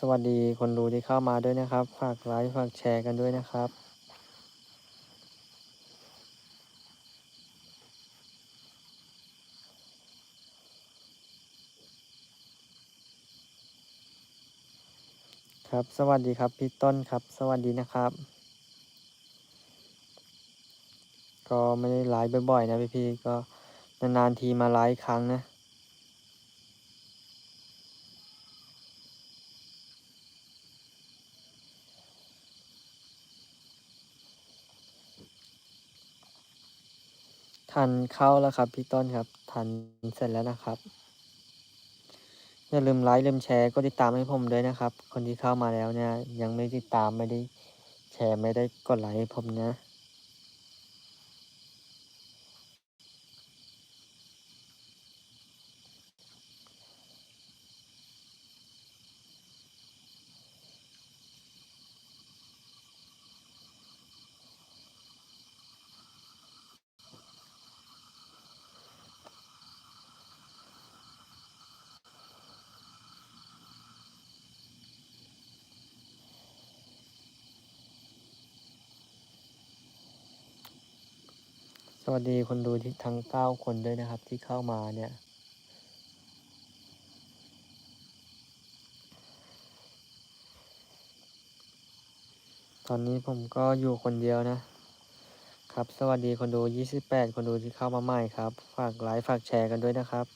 สวัสดีคนดูที่เข้ามาด้วยนะครับ ฝากไลค์ฝากแชร์กันด้วยนะครับครับ สวัสดีครับ พี่ต้นครับ สวัสดีนะครับ ก็ไม่ได้ไลฟ์บ่อยๆ นะพี่พี่ก็นานๆทีมาไลฟ์ครั้งนะ ทันเข้าแล้วครับพี่ต้นครับ ทันเสร็จแล้วนะครับ อย่าลืมไลค์ลืมแชร์ก็ติดตามให้ผมด้วยนะครับ คนที่เข้ามาแล้วเนี่ย ยังไม่ติดตามไม่ได้แชร์ไม่ได้กดไลค์ให้ผมนะ สวัสดีคนดูที่ทั้งเก้าคนด้วยนะครับที่เข้ามาเนี่ย ตอนนี้ผมก็อยู่คนเดียวนะ ครับ สวัสดีคนดู 28 คนดูที่เข้ามาใหม่ครับ ฝากไลค์ฝากแชร์กันด้วยนะครับ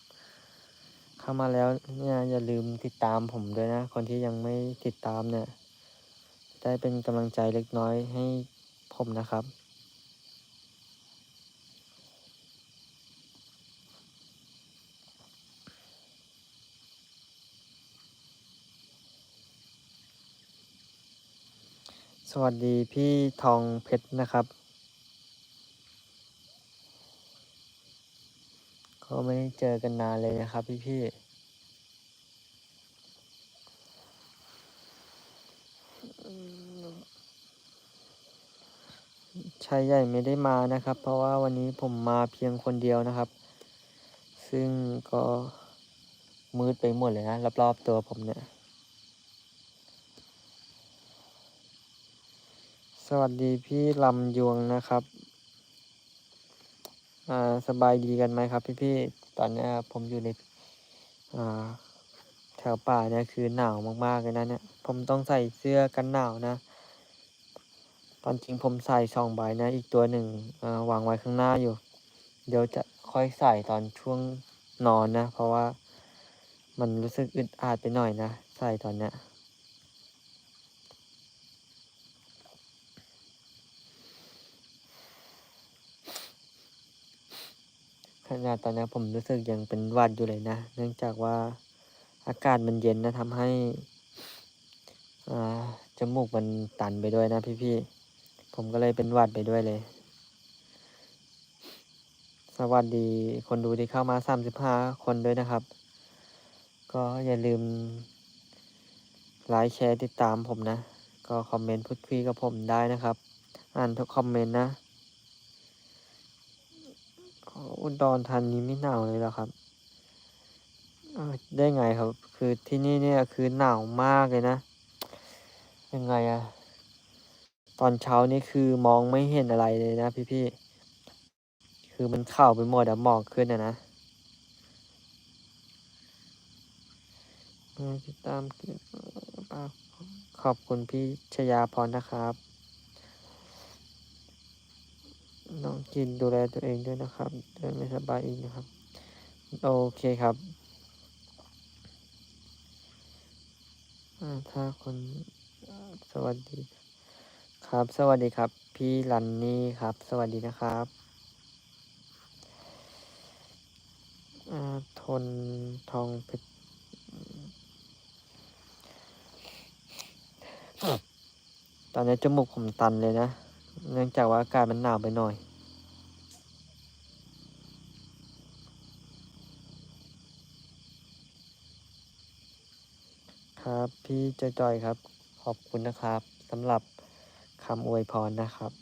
เข้ามาแล้วเนี่ยอย่าลืมติดตามผมด้วยนะ คนที่ยังไม่ติดตามเนี่ย ได้เป็นกำลังใจเล็กน้อยให้ผมนะครับ สวัสดีพี่ทองเพชรนะครับ ก็ไม่ได้เจอกันนานเลยนะครับพี่พี่ๆชายใหญ่ไม่ได้มานะครับ เพราะว่าวันนี้ผมมาเพียงคนเดียวนะครับ ซึ่งก็มืดไปหมดเลยนะรอบๆตัวผมเนี่ย สวัสดีพี่ลำยวงนะครับอ่าสบายดีกันไหมครับ พี่พี่ๆตอนนี้ผมอยู่ในอ่าแถวป่าเนี่ยคือหนาวมากๆเลยนะเนี่ย ผมต้องใส่เสื้อกันหนาวนะ ตอนจริงผมใส่สองใบนะ อีกตัวหนึ่งอ่าวางไว้ข้างหน้าอยู่ เดี๋ยวจะค่อยใส่ตอนช่วงนอนนะ เพราะว่ามันรู้สึกอึดอัดไปหน่อยนะ ใส่ตอนเนี้ย ขนาดตอนนี้ผมรู้สึกยังเป็นหวัดอยู่เลยนะ เนื่องจากว่าอากาศมันเย็นนะทำให้าจมูกมันตันไปด้วยนะพี่ๆ ผมก็เลยเป็นหวัดไปด้วยเลย สวัสดีคนดูที่เข้ามาสามสิบห้าคนด้วยนะครับ ก็อย่าลืมไลค์แชร์ติดตามผมนะ ก็คอมเมนต์พูดคุยกับผมได้นะครับ อ่านทุกคอมเมนต์นะ อุดรธานีไม่หนาวเลยเหรอครับได้ไงครับ คือที่นี่เนี่ยคือหนาวมากเลยนะ ยังไงอะตอนเช้านี่คือมองไม่เห็นอะไรเลยนะพี่ๆคือมันเข้าวไปหมดอะหมอกขึ้นอะนะติดตามขอบคุณพี่ชยาพรนะครับ น้องกินดูแลตัวเองด้วยนะครับเดินไม่สบายอีกนะครับ โอเคครับอ่าถ้าคนสวัสดีครับ สวัสดีครับ พี่ลันนี่ครับ สวัสดีนะครับอ่าทนทองเพชรตอนนี้จมูกผมตันเลยนะ เนื่องจากว่าอากาศมันหนาวไปหน่อย ครับพี่จอยๆครับ ขอบคุณนะครับสำหรับคำอวยพรนะครับ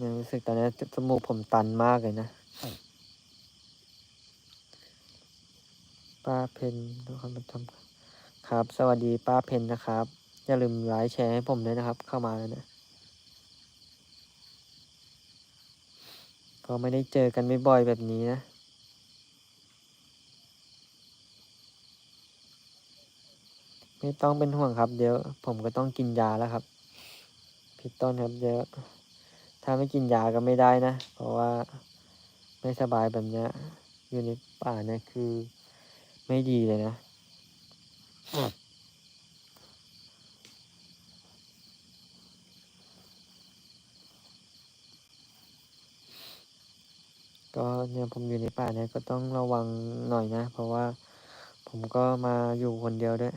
ยังรู้สึกตอนนี้จมูกผมตันมากเลยนะป้าเพนทุกคนมาทำครับ สวัสดีป้าเพนนะครับ อย่าลืมไลค์แชร์ให้ผมด้วยนะครับ เข้ามาแล้วนะ ก็ไม่ได้เจอกันไม่บ่อยๆแบบนี้นะไม่ต้องเป็นห่วงครับ เดี๋ยวผมก็ต้องกินยาแล้วครับพี่ต้นครับเดี๋ยวถ้าไม่กินยาก็ไม่ได้นะ เพราะว่าไม่สบายแบบเนี้ยอยู่ในป่าเนี่ยคือไม่ดีเลยนะ ก็เนี่ยผมอยู่ในป่าเนี่ยก็ต้องระวังหน่อยนะ เพราะว่าผมก็มาอยู่คนเดียวด้วย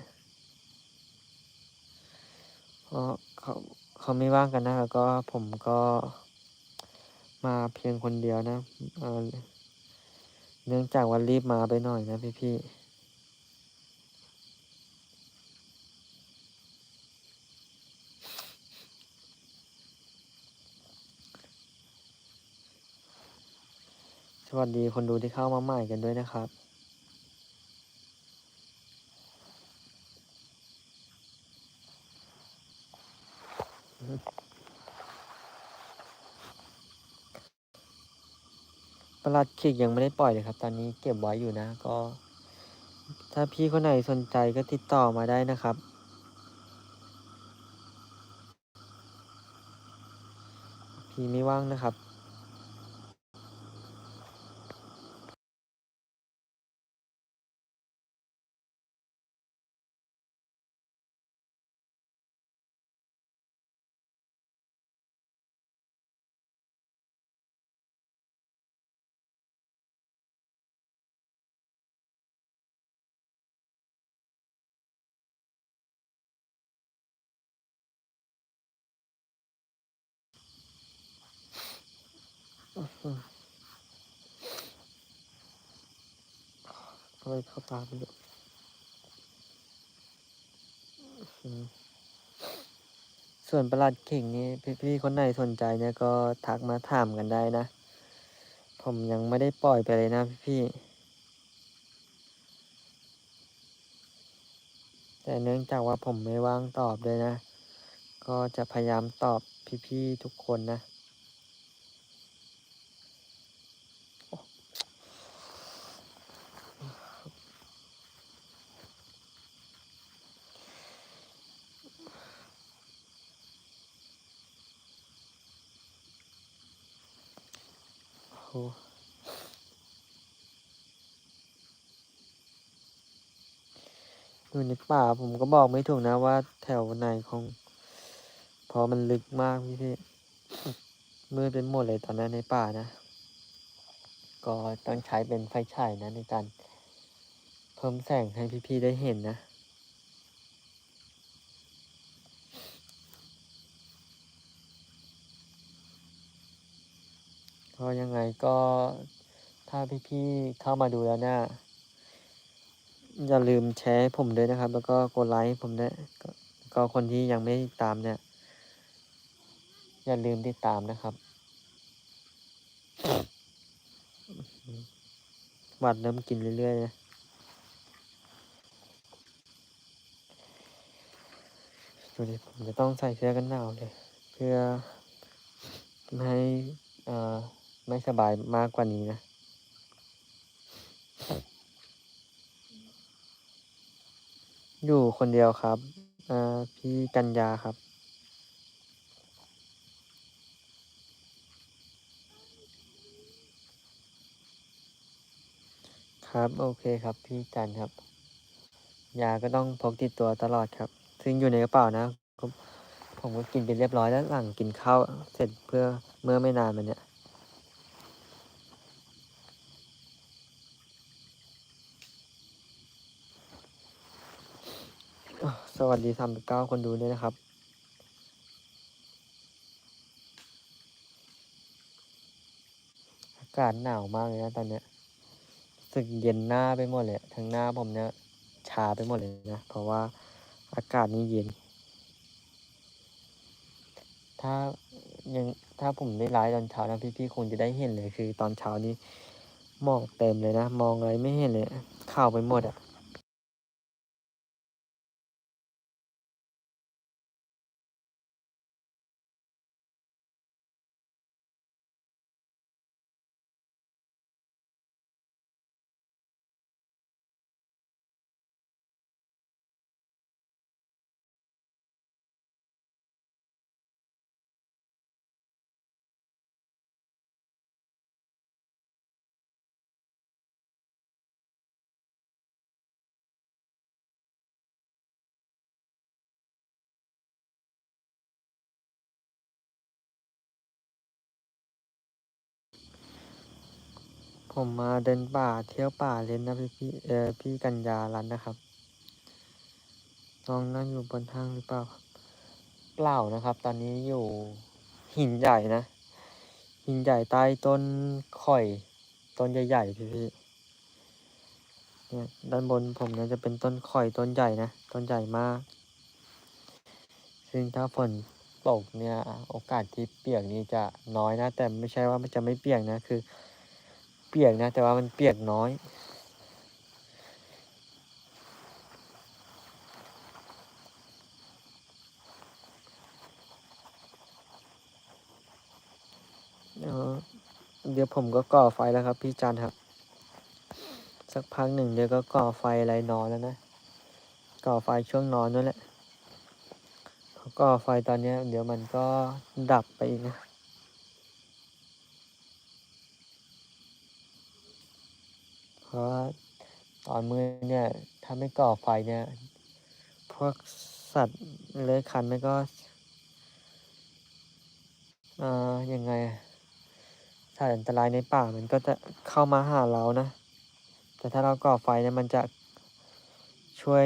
เพราะเขาเขาไม่ว่างกันนะแล้วก็ผมก็มาเพียงคนเดียวนะเเนื่องจากวันรีบมาไปหน่อยนะพี่ๆ สวัสดีคนดูที่เข้ามาใหม่กันด้วยนะครับ ประหลัดขิกยังไม่ได้ปล่อยเลยครับ ตอนนี้เก็บไว้อยู่นะ ก็ ถ้าพี่คนไหนสนใจก็ติดต่อมาได้นะครับพี่ไม่ว่างนะครับ อะไรเข้าตาไปเลยส่วนประหลัดเข่งนี้พี่ๆคนไหนสนใจเนี่ยก็ทักมาถามกันได้นะ ผมยังไม่ได้ปล่อยไปเลยนะพี่ๆแต่เนื่องจากว่าผมไม่ว่างตอบเลยนะ ก็จะพยายามตอบพี่ๆทุกคนนะ อ้อยู่ในป่าผมก็บอกไม่ถูกนะว่าแถวไหนของพอมันลึกมากพี่พี่มืดเป็นหมดเลยตอนนั้นในป่านะ ก็ต้องใช้เป็นไฟฉายนะในการเพิ่มแสงให้พี่ๆได้เห็นนะ ก็ยังไงก็ถ้าพี่ๆเข้ามาดูแล้วเนี่ยอย่าลืมแชร์ผมด้วยนะครับ แล้วก็กดไลค์ผมด้วยก็คนที่ยังไม่ติดตามเนี่ย อย่าลืมติดตามนะครับหวัดเริ่มกินเรื่อยๆนะดูดิผมจะต้องใส่เสื้อกันหนาวเลย เพื่อไม่ให้อ่อ ไม่สบายมากกว่านี้นะ อยู่คนเดียวครับอ่าพี่กัญญาครับ ครับโอเคครับพี่จันครับ ยาก็ต้องพกติดตัวตลอดครับ ซึ่งอยู่ในกระเป๋านะผมก็กินไปเรียบร้อยแล้วหลังกินข้าวเสร็จเพื่อเมื่อไม่นานมาเนี้ยอ้า วสวัสดีสามเก้าคนดูด้วยนะครับ อากาศหนาวมากเลยนะตอนเนี้ยสึกเย็นหน้าไปหมดเลยทั้งหน้าผมเนี่ยชาไปหมดเลยนะ เพราะว่าอากาศนี่เย็น ถ้ายังถ้าผมได้ไลฟ์ตอนเช้านะพี่ๆคงจะได้เห็นเลยคือ ตอนเช้านี้หมอกเต็มเลยนะ มองอะไรไม่เห็นเลยขาวไปหมดอะ ผมมาเดินป่าเที่ยวป่าเล่นนะพี่พี่เออพี่กัญญาลันนะครับน้องนั่งอยู่บนห้างหรือเปล่าครับเปล่านะครับ ตอนนี้อยู่หินใหญ่นะ หินใหญ่ใต้ต้นข่อย ต้นใหญ่ๆพี่พี่เนี่ยด้านบนผมเนี่ยจะเป็นต้นข่อยต้นใหญ่นะต้นใหญ่มาก ซึ่งถ้าฝนตกเนี่ยโอกาสที่เปียกนี่จะน้อยนะ แต่ไม่ใช่ว่ามันจะไม่เปียกนะคือ เปียกนะ แต่ว่ามันเปียกน้อยเดี๋ยวผมก็ก่อไฟแล้วครับ พี่จันครับ สักพักหนึ่งเดี๋ยวก็ก่อไฟอะไรนอนแล้วนะ ก่อไฟช่วงนอนนั่นแหละก่อไฟตอนนี้เดี๋ยวมันก็ดับไปอีกนะ เพราะตอนมืดเนี่ยถ้าไม่ก่อไฟเนี่ย พวกสัตว์เลื้อยคลานไม่ก็เอ่อยังไงสัตว์อันตรายในป่ามันก็จะเข้ามาหาเรานะ แต่ถ้าเราก่อไฟเนี่ยมันจะช่วย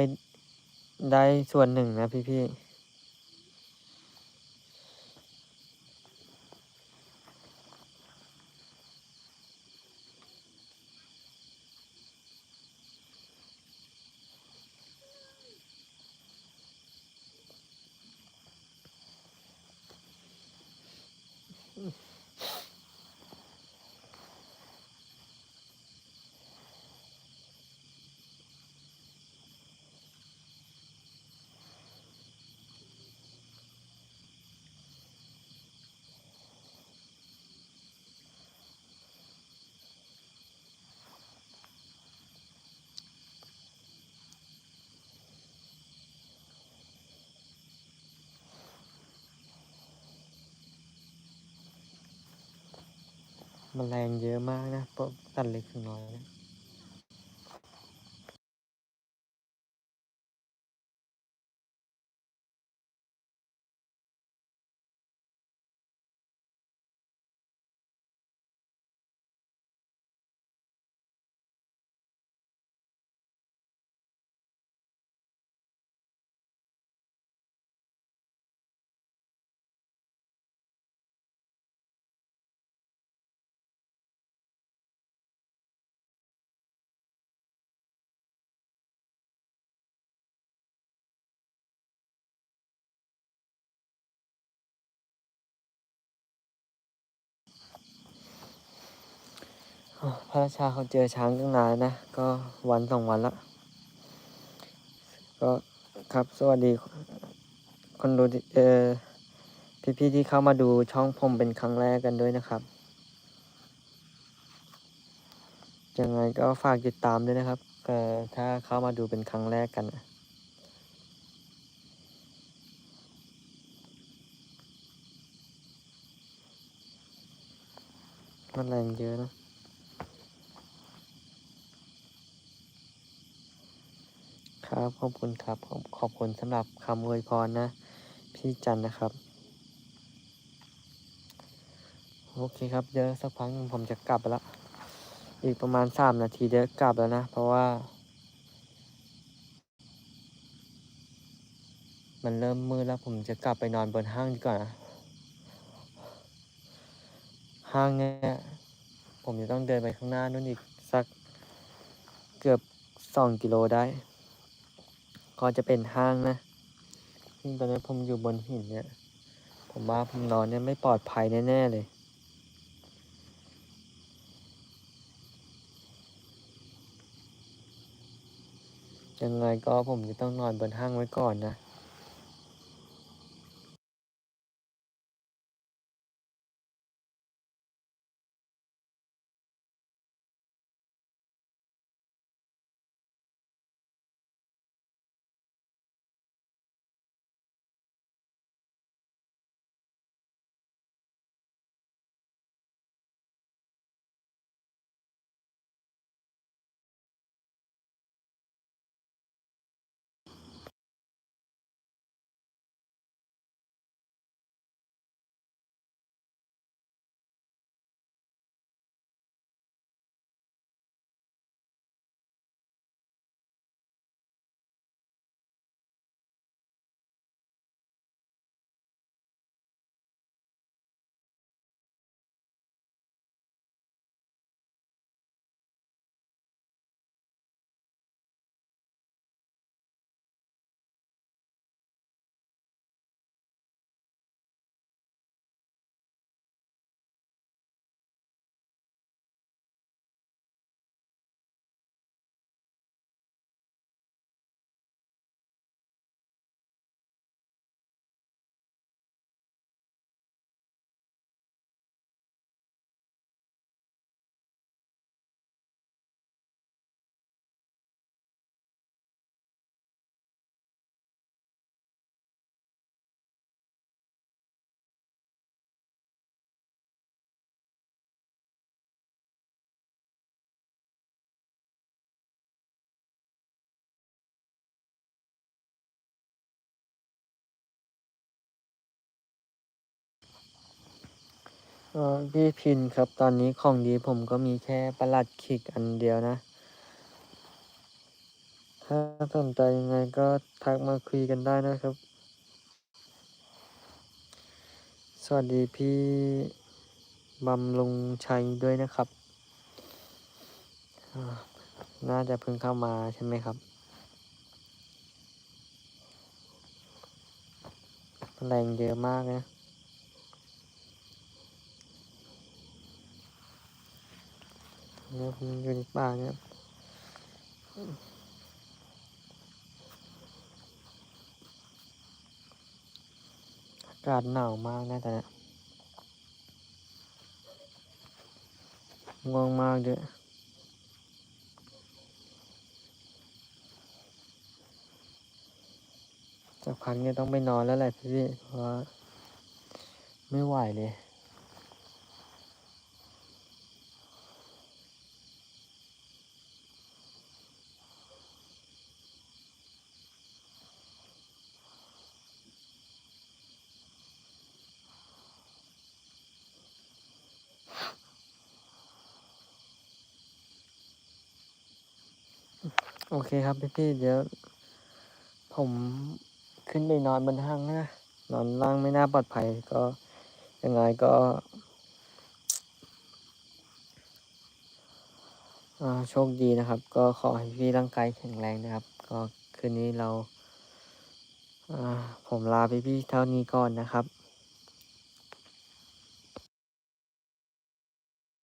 ได้ส่วนหนึ่งนะพี่ๆ มแมลงเยอะมากนะเพราะตัดเล็กถึงน้อยนะอ้าว พระราชาเขาเจอช้างตั้งนานนะ ก็วันสองวันละ ก็ครับสวัสดี คนดูเออพี่ๆที่เข้ามาดูช่องผมเป็นครั้งแรกกันด้วยนะครับ ยังไงก็ฝากติดตามด้วยนะครับเออถ้าเข้ามาดูเป็นครั้งแรกกันนะมันแรงเยอะนะ ครับขอบคุณครับขอบขอบคุณสำหรับคำอวยพรนะ พี่จันนะครับ โอเคครับเดี๋ยวสักพักนึงผมจะกลับไปละอีกประมาณสามนาทีเดี๋ยวกลับแล้วนะ เพราะว่า มันเริ่มมืดแล้วผมจะกลับไปนอนบนห้างดีกว่านะห้างเนี่ยผมจะต้องเดินไปข้างหน้านู่นอีกสักเกือบสองกิโลได้ ก็จะเป็นห้างนะซึ่งตอนนี้ผมอยู่บนหินเนี่ย ผมว่าผมนอนเนี่ยไม่ปลอดภัยแน่ ๆ เลยยังไงก็ผมจะต้องนอนบนห้างไว้ก่อนนะ เออพี่พินครับตอนนี้ของดีผมก็มีแค่ประหลัดขิกอันเดียวนะ ถ้าสนใจยังไงก็ทักมาคุยกันได้นะครับ สวัสดีพี่บำรุงชัยด้วยนะครับ น่าจะเพิ่งเข้ามาใช่ไหมครับแรงเยอะมากนะเนี่ผมอยู่ในป่าเนี่ยอากาศหนาวมากนะแต่เนี่ยง่วงมากด้วยจากพักเนี่ยต้องไปนอนแล้วแหละพี่เพราะไม่ไหวเลย โอเคครับพี่พี่ๆเดี๋ยว ผมขึ้นไปนอนบนห้างนะนอนล่างไม่น่าปลอดภัยก็ยังไงก็โชคดีนะครับ ก็ขอให้พี่ร่างกายแข็งแรงนะครับ ก็คืนนี้เราผมลาพี่พี่ๆเท่านี้ก่อนนะครับ